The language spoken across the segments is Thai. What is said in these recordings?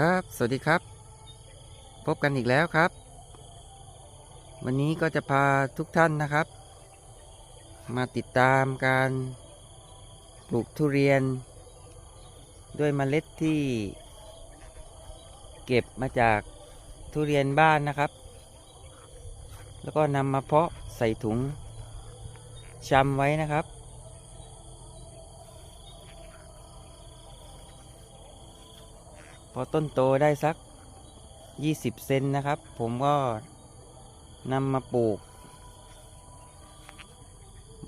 ครับ สวัสดีครับ พบกันอีกแล้วครับ วันนี้ก็จะพาทุกท่านนะครับ มาติดตามการปลูกทุเรียน ด้วยเมล็ดที่ เก็บมาจากทุเรียนบ้านนะครับ แล้วก็นำมาเพาะใส่ถุงชำไว้นะครับ พอต้นโตได้สัก 20 เซนนะครับ ผมก็นำมาปลูก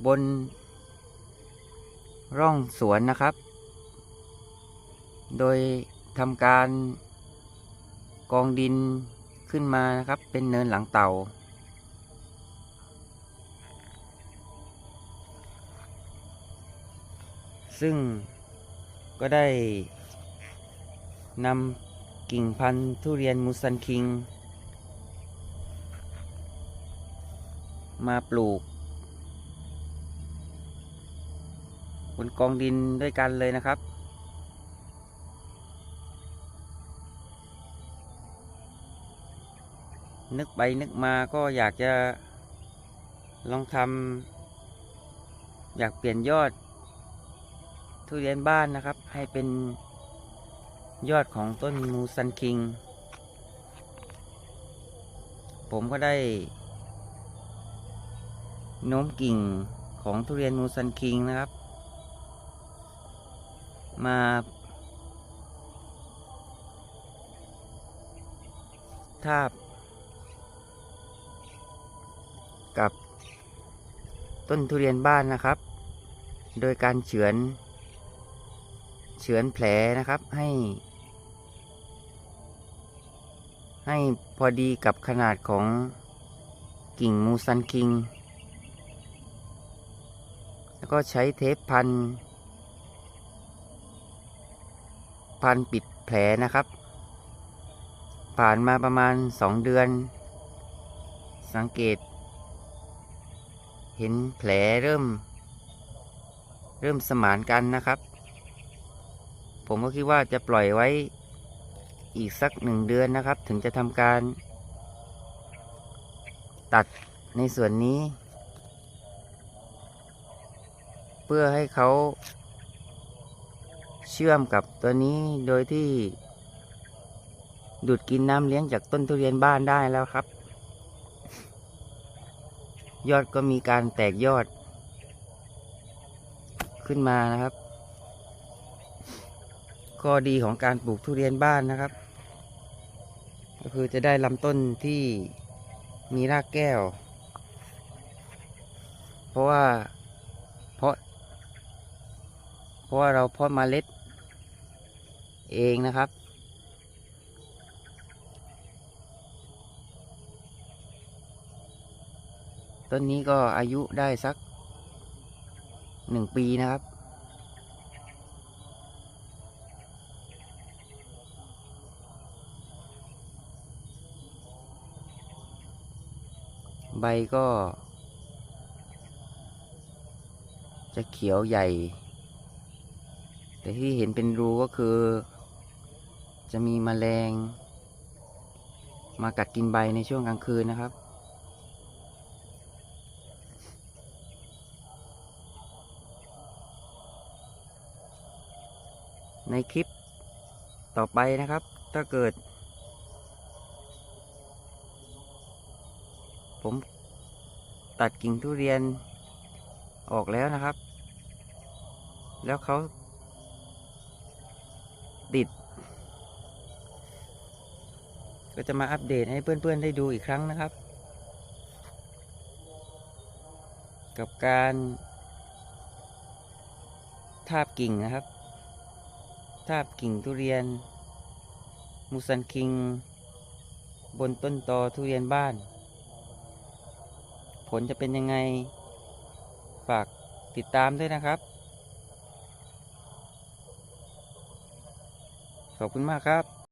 บน ร่องสวนนะครับ โดยทำการกองดินขึ้นมานะครับ เป็นเนินหลังเต่า ซึ่งก็ได้ นำกิ่งพันธุ์ทุเรียนมูซันคิง มาปลูก บนกองดินด้วยกันเลยนะครับ นึกไปนึกมาก็อยากจะลองทำอยากเปลี่ยนยอดทุเรียนบ้านนะครับ ให้เป็น ยอดของต้นมูซันคิง ผมก็ได้โน้มกิ่งของทุเรียนมูซันคิงนะครับ มา ทาบ กับต้นทุเรียนบ้านนะครับ โดยการเฉือน เฉือนแผลนะครับให้ ให้พอดีกับขนาดของกิ่งมูซันคิง แล้วก็ใช้เทปพัน พันปิดแผลนะครับ ผ่านมาประมาณสองเดือน สังเกต เห็นแผลเริ่ม เริ่มสมานกันนะครับ ผมก็คิดว่าจะปล่อยไว้ อีกสักหนึ่งเดือนนะครับ ถึงจะทำการ ตัดในส่วนนี้ เพื่อให้เขาเชื่อมกับตัวนี้โดยที่ ดูดกินน้ำเลี้ยงจากต้นทุเรียนบ้านได้แล้วครับ ยอดก็มีการแตกยอด ขึ้นมานะครับข้อดีของการปลูกทุเรียนบ้านนะครับ คือจะได้ลำต้นที่มีรากแก้ว เพราะว่าเพราะ เพราะว่าเราเพาะเมล็ด เองนะครับ ต้นนี้ก็อายุได้สักหนึ่งปีนะครับ ใบก็ จะเขียวใหญ่ แต่ที่เห็นเป็นรูก็คือ จะมีแมลง มากัดกินใบในช่วงกลางคืนนะครับในคลิปต่อไปนะครับ ถ้าเกิด ผมตัดกิ่งทุเรียนออกแล้วนะครับ แล้วเขาติด ก็จะมาอัปเดตให้เพื่อนๆได้ดูอีกครั้งนะครับ กับการทาบกิ่งนะครับ ทาบกิ่งทุเรียน มูซันคิง บนต้นตอทุเรียนบ้าน ผลจะเป็นยังไง ฝากติดตามด้วยนะครับ ขอบคุณมากครับ